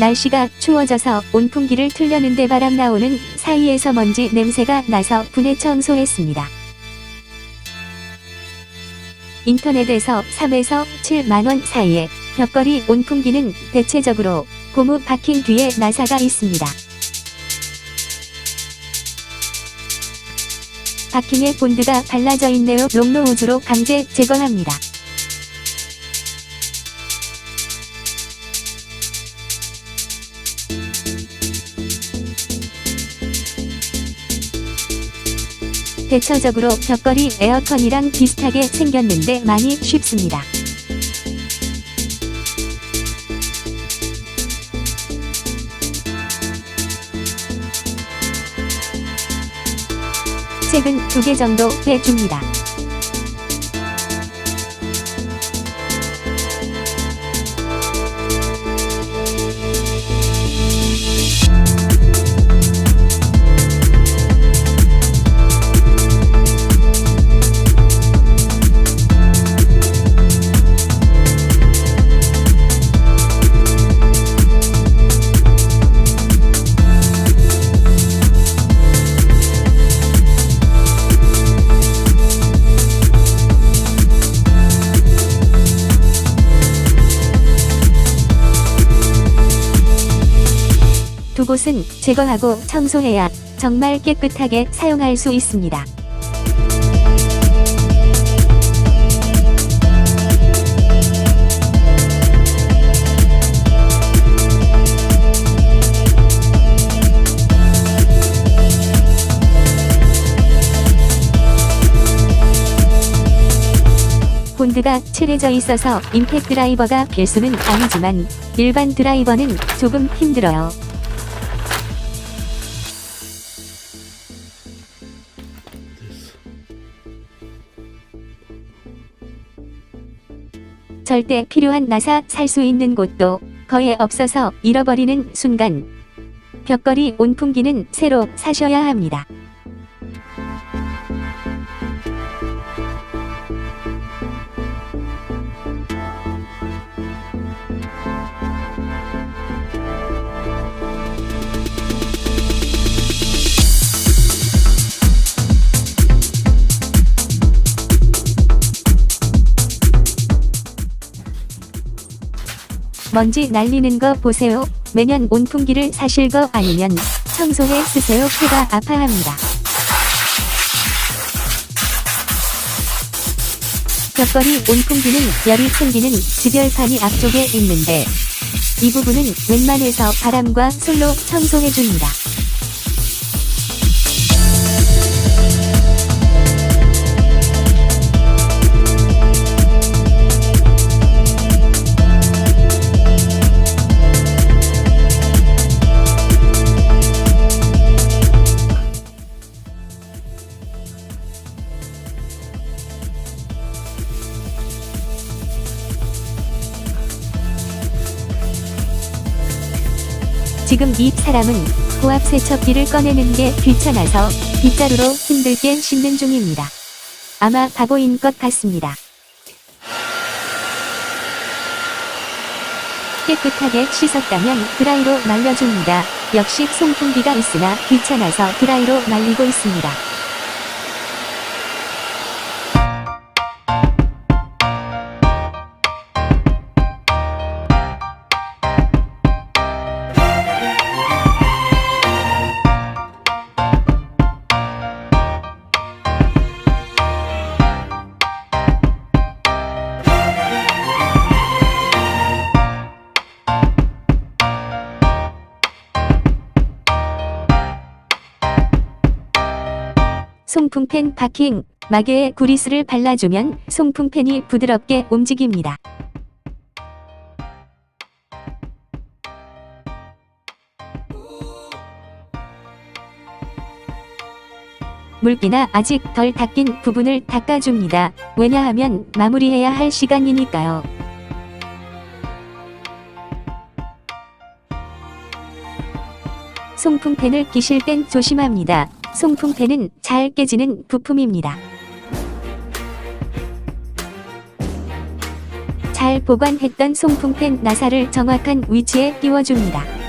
날씨가 추워져서 온풍기를 틀려는데 바람 나오는 사이에서 먼지 냄새가 나서 분해 청소했습니다. 인터넷에서 3에서 7만원 사이에 벽걸이 온풍기는 대체적으로 고무 박힌 뒤에 나사가 있습니다. 바킹에 본드가 발라져 있네요. 롱노 우주로 강제 제거합니다. 대처적으로 벽걸이 에어컨이랑 비슷하게 생겼는데 많이 쉽습니다. 책은 두 개 정도 빼줍니다. 두 곳은 제거하고 청소해야 정말 깨끗하게 사용할 수 있습니다. 본드가 칠해져 있어서 임팩 드라이버가 필수는 아니지만 일반 드라이버는 조금 힘들어요. 절대 필요한 나사 살 수 있는 곳도 거의 없어서 잃어버리는 순간 벽걸이 온풍기는 새로 사셔야 합니다. 먼지 날리는 거 보세요. 매년 온풍기를 사실 거 아니면 청소해 쓰세요. 폐가 아파합니다. 벽걸이 온풍기는 열이 생기는 집열판이 앞쪽에 있는데 이 부분은 웬만해서 바람과 솔로 청소해줍니다. 지금 이 사람은 고압 세척기를 꺼내는 게 귀찮아서 빗자루로 힘들게 씻는 중입니다. 아마 바보인 것 같습니다. 깨끗하게 씻었다면 드라이로 말려줍니다. 역시 송풍기가 있으나 귀찮아서 드라이로 말리고 있습니다. 송풍팬 파킹, 마개에 구리스를 발라주면 송풍팬이 부드럽게 움직입니다. 물기나 아직 덜 닦인 부분을 닦아줍니다. 왜냐하면 마무리해야 할 시간이니까요. 송풍팬을 끼실 땐 조심합니다. 송풍팬은 잘 깨지는 부품입니다. 잘 보관했던 송풍팬 나사를 정확한 위치에 끼워줍니다.